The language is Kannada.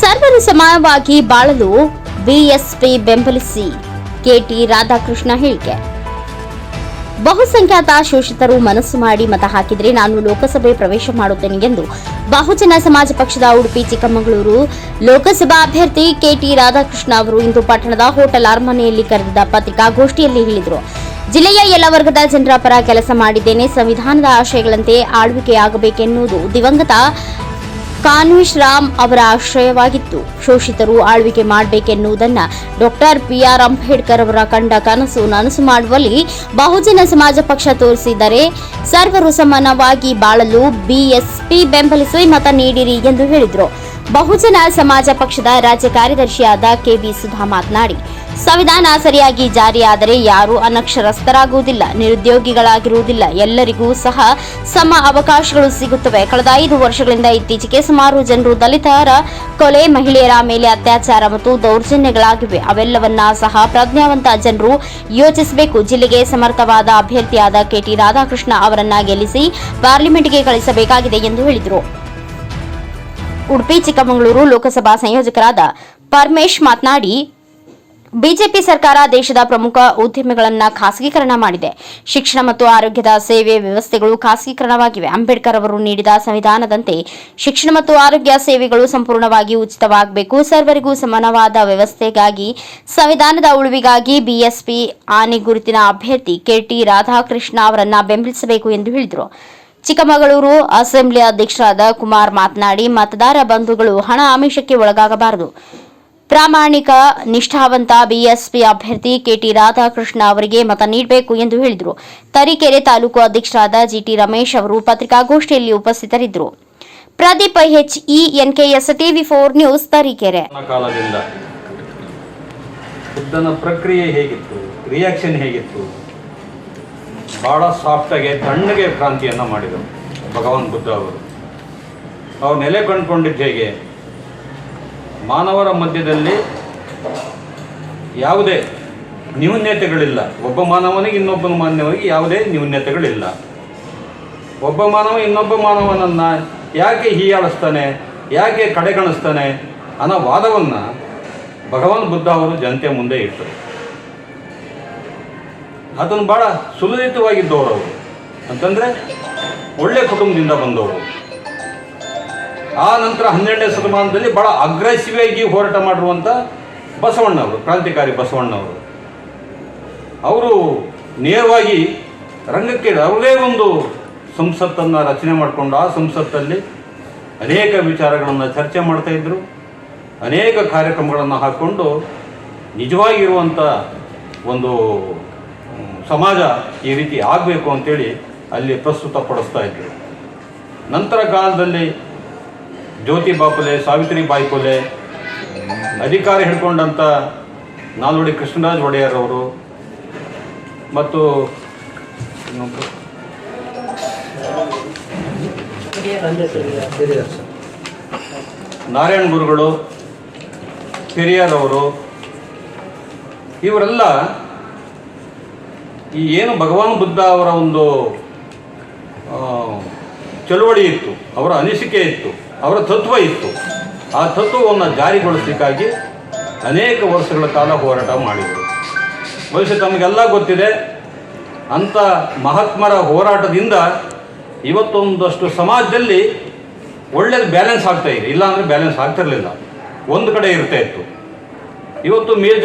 ಸರ್ವರು ಸಮಾನವಾಗಿ ಬಾಳಲು ಬಿಎಸ್ಪಿ ಬೆಂಬಲಿಸಿ. ಕೆಟಿ ರಾಧಾಕೃಷ್ಣ ಹೇಳಿಕೆ. ಬಹುಸಂಖ್ಯಾತ ಶೋಷಿತರು ಮನಸ್ಸು ಮಾಡಿ ಮತ ಹಾಕಿದ್ರೆ ನಾನು ಲೋಕಸಭೆ ಪ್ರವೇಶ ಮಾಡುತ್ತೇನೆ ಎಂದು ಬಹುಜನ ಸಮಾಜ ಪಕ್ಷದ ಉಡುಪಿ ಚಿಕ್ಕಮಗಳೂರು ಲೋಕಸಭಾ ಅಭ್ಯರ್ಥಿ ಕೆಟಿ ರಾಧಾಕೃಷ್ಣ ಅವರು ಇಂದು ಪಟ್ಟಣದ ಹೋಟೆಲ್ ಅರಮನೆಯಲ್ಲಿ ಕರೆದಿದ್ದ ಪತ್ರಿಕಾಗೋಷ್ಠಿಯಲ್ಲಿ ಹೇಳಿದರು. ಜಿಲ್ಲೆಯ ಎಲ್ಲ ವರ್ಗದ ಜನರ ಪರ ಕೆಲಸ ಮಾಡಿದ್ದೇನೆ. ಸಂವಿಧಾನದ ಆಶಯಗಳಂತೆ ಆಳ್ವಿಕೆಯಾಗಬೇಕೆನ್ನುವುದು ದಿವಂಗತ ಕಾನ್ವಿಶ್ ರಾಮ್ ಅವರ ಆಶ್ರಯವಾಗಿತ್ತು. ಶೋಷಿತರು ಆಳ್ವಿಕೆ ಮಾಡಬೇಕೆನ್ನುವುದನ್ನು ಡಾಕ್ಟರ್ ಬಿಆರ್ ಅಂಬೇಡ್ಕರ್ ಅವರ ಕಂಡ ಕನಸು ನನಸು ಮಾಡುವಲ್ಲಿ ಬಹುಜನ ಸಮಾಜ ಪಕ್ಷ ತೋರಿಸಿದರೆ ಸರ್ವರು ಸಮಾನವಾಗಿ ಬಾಳಲು ಬಿಎಸ್ಪಿ ಬೆಂಬಲಿಸಿ ಮತ ನೀಡಿರಿ ಎಂದು ಹೇಳಿದರು. ಬಹುಜನ ಸಮಾಜ ಪಕ್ಷದ ರಾಜ್ಯ ಕಾರ್ಯದರ್ಶಿಯಾದ ಕೆಬಿ ಸುಧಾ ಮಾತನಾಡಿ ಸಂವಿಧಾನ ಸರಿಯಾಗಿ ಜಾರಿಯಾದರೆ ಯಾರೂ ಅನಕ್ಷರಸ್ಥರಾಗುವುದಿಲ್ಲ, ನಿರುದ್ಯೋಗಿಗಳಾಗಿರುವುದಿಲ್ಲ, ಎಲ್ಲರಿಗೂ ಸಹ ಸಮ ಅವಕಾಶಗಳು ಸಿಗುತ್ತವೆ. ಕಳೆದ ಐದು ವರ್ಷಗಳಿಂದ ಇತ್ತೀಚೆಗೆ ಸುಮಾರು ಜನರು ದಲಿತರ ಕೊಲೆ, ಮಹಿಳೆಯರ ಮೇಲೆ ಅತ್ಯಾಚಾರ ಮತ್ತು ದೌರ್ಜನ್ಯಗಳಾಗಿವೆ. ಅವೆಲ್ಲವನ್ನ ಸಹ ಪ್ರಜ್ಞಾವಂತ ಜನರು ಯೋಚಿಸಬೇಕು. ಜಿಲ್ಲೆಗೆ ಸಮರ್ಥವಾದ ಅಭ್ಯರ್ಥಿಯಾದ ಕೆಟಿ ರಾಧಾಕೃಷ್ಣ ಅವರನ್ನ ಗೆಲ್ಲಿಸಿ ಪಾರ್ಲಿಮೆಂಟ್ಗೆ ಕಳಿಸಬೇಕಾಗಿದೆ ಎಂದು ಹೇಳಿದರು. ಉಡುಪಿ, ಚಿಕ್ಕಮಗಳೂರು ಲೋಕಸಭಾ ಸಂಯೋಜಕರಾದ ಪರಮೇಶ್ ಮಾತನಾಡಿ ಬಿಜೆಪಿ ಸರ್ಕಾರ ದೇಶದ ಪ್ರಮುಖ ಉದ್ಯಮಗಳನ್ನ ಖಾಸಗೀಕರಣ ಮಾಡಿದೆ. ಶಿಕ್ಷಣ ಮತ್ತು ಆರೋಗ್ಯದ ಸೇವೆ ವ್ಯವಸ್ಥೆಗಳು ಖಾಸಗೀಕರಣವಾಗಿವೆ. ಅಂಬೇಡ್ಕರ್ ಅವರು ನೀಡಿದ ಸಂವಿಧಾನದಂತೆ ಶಿಕ್ಷಣ ಮತ್ತು ಆರೋಗ್ಯ ಸೇವೆಗಳು ಸಂಪೂರ್ಣವಾಗಿ ಉಚಿತವಾಗಬೇಕು. ಸರ್ವರಿಗೂ ಸಮಾನವಾದ ವ್ಯವಸ್ಥೆಗಾಗಿ, ಸಂವಿಧಾನದ ಉಳಿವಿಗಾಗಿ ಬಿಎಸ್ಪಿ ಆನೆ ಗುರುತಿನ ಅಭ್ಯರ್ಥಿ ಕೆಟಿ ರಾಧಾಕೃಷ್ಣ ಅವರನ್ನ ಬೆಂಬಲಿಸಬೇಕು ಎಂದು ಹೇಳಿದರು. ಚಿಕ್ಕಮಗಳೂರು ಅಸೆಂಬ್ಲಿ ಅಧ್ಯಕ್ಷರಾದ ಕುಮಾರ್ ಮಾತನಾಡಿ, ಮತದಾರ ಬಂಧುಗಳು ಹಣ ಆಮಿಷಕ್ಕೆ ಒಳಗಾಗಬಾರದು. ಪ್ರಾಮಾಣಿಕ, ನಿಷ್ಠಾವಂತ ಬಿಎಸ್ಪಿ ಅಭ್ಯರ್ಥಿ ಕೆಟಿ ರಾಧಾಕೃಷ್ಣ ಅವರಿಗೆ ಮತ ನೀಡಬೇಕು ಎಂದು ಹೇಳಿದರು. ತರೀಕೆರೆ ತಾಲೂಕು ಅಧ್ಯಕ್ಷರಾದ ಜಿಟಿ ರಮೇಶ್ ಅವರು ಪತ್ರಿಕಾಗೋಷ್ಠಿಯಲ್ಲಿ ಉಪಸ್ಥಿತರಿದ್ದರು. Pradeep H E NKS TV four news Tarikere. ಪ್ರಕ್ರಿಯೆ ಹೇಗಿತ್ತು ರಿಯಾಕ್ಷನ್ ಹೇಗಿತ್ತು? ಬಹಳ ಸಾಫ್ಟಾಗಿ ತಣ್ಣಗೆ ಕ್ರಾಂತಿಯನ್ನು ಮಾಡಿದರು ಭಗವಾನ್ ಬುದ್ಧ ಅವರು. ಅವ್ರು ನೆಲೆ ಕಂಡುಕೊಂಡಿದ್ದು ಹೇಗೆ? ಮಾನವರ ಮಧ್ಯದಲ್ಲಿ ಯಾವುದೇ ನ್ಯೂನ್ಯತೆಗಳಿಲ್ಲ ಒಬ್ಬ ಮಾನವನಿಗೆ ಇನ್ನೊಬ್ಬ ಮಾನವನಿಗೆ ಯಾವುದೇ ನ್ಯೂನ್ಯತೆಗಳಿಲ್ಲ ಒಬ್ಬ ಮಾನವ ಇನ್ನೊಬ್ಬ ಮಾನವನನ್ನು ಯಾಕೆ ಹೀಯಾಳಿಸ್ತಾನೆ, ಯಾಕೆ ಕಡೆಗಣಿಸ್ತಾನೆ ಅನ್ನೋ ವಾದವನ್ನು ಭಗವಾನ್ ಬುದ್ಧ ಅವರು ಜನತೆ ಮುಂದೆ ಇಟ್ಟರು. ಅದನ್ನು ಭಾಳ ಸುಲಲಿತವಾಗಿದ್ದವರು ಅವರು. ಅಂತಂದರೆ ಒಳ್ಳೆ ಕುಟುಂಬದಿಂದ ಬಂದವರು. ಆ ನಂತರ ಹನ್ನೆರಡನೇ ಶತಮಾನದಲ್ಲಿ ಭಾಳ ಅಗ್ರೆಸಿವ್ ಆಗಿ ಹೋರಾಟ ಮಾಡಿರುವಂಥ ಬಸವಣ್ಣವರು, ಕ್ರಾಂತಿಕಾರಿ ಬಸವಣ್ಣವರು. ಅವರು ನೇರವಾಗಿ ರಂಗಕ್ಕೆ ಅವರೇ ಒಂದು ಸಂಸತ್ತನ್ನು ರಚನೆ ಮಾಡಿಕೊಂಡು ಆ ಸಂಸತ್ತಲ್ಲಿ ಅನೇಕ ವಿಚಾರಗಳನ್ನು ಚರ್ಚೆ ಮಾಡ್ತಾಯಿದ್ರು ಅನೇಕ ಕಾರ್ಯಕ್ರಮಗಳನ್ನು ಹಾಕ್ಕೊಂಡು ನಿಜವಾಗಿರುವಂಥ ಒಂದು ಸಮಾಜ ಈ ರೀತಿ ಆಗಬೇಕು ಅಂತೇಳಿ ಅಲ್ಲಿ ಪ್ರಸ್ತುತಪಡಿಸ್ತಾ ಇದ್ದರು ನಂತರ ಕಾಲದಲ್ಲಿ ಜ್ಯೋತಿ ಬಾಪುಲೆ, ಸಾವಿತ್ರಿ ಬಾಯಿ ಪುಲೆ ಅಧಿಕಾರ ಹಿಡ್ಕೊಂಡಂಥ ನಾಲ್ವಡಿ ಕೃಷ್ಣರಾಜ್ ಒಡೆಯರ್ ಅವರು ಮತ್ತು ನಾರಾಯಣ ಗುರುಗಳು ಪೆರಿಯಾರವರು ಇವರೆಲ್ಲ ಈ ಏನು ಭಗವಾನ್ ಬುದ್ಧ ಅವರ ಒಂದು ಚಳುವಳಿ ಇತ್ತು, ಅವರ ಅನಿಸಿಕೆ ಇತ್ತು. ಅವರ ತತ್ವ ಇತ್ತು. ಆ ತತ್ವವನ್ನು ಜಾರಿಗೊಳಿಸಲಿಕ್ಕಾಗಿ ಅನೇಕ ವರ್ಷಗಳ ಕಾಲ ಹೋರಾಟ ಮಾಡಿದರು. ಬಹುಶಃ ತಮಗೆಲ್ಲ ಗೊತ್ತಿದೆ, ಅಂಥ ಮಹಾತ್ಮರ ಹೋರಾಟದಿಂದ ಇವತ್ತೊಂದಷ್ಟು ಸಮಾಜದಲ್ಲಿ ಒಳ್ಳೇದು ಬ್ಯಾಲೆನ್ಸ್ ಆಗ್ತಾ ಇದೆ. ಇಲ್ಲಾಂದರೆ ಬ್ಯಾಲೆನ್ಸ್ ಆಗ್ತಿರಲಿಲ್ಲ. ಒಂದು ಕಡೆ ಇರ್ತಾ ಇತ್ತು. ಇವತ್ತು ಮೇಲ್ಜಾ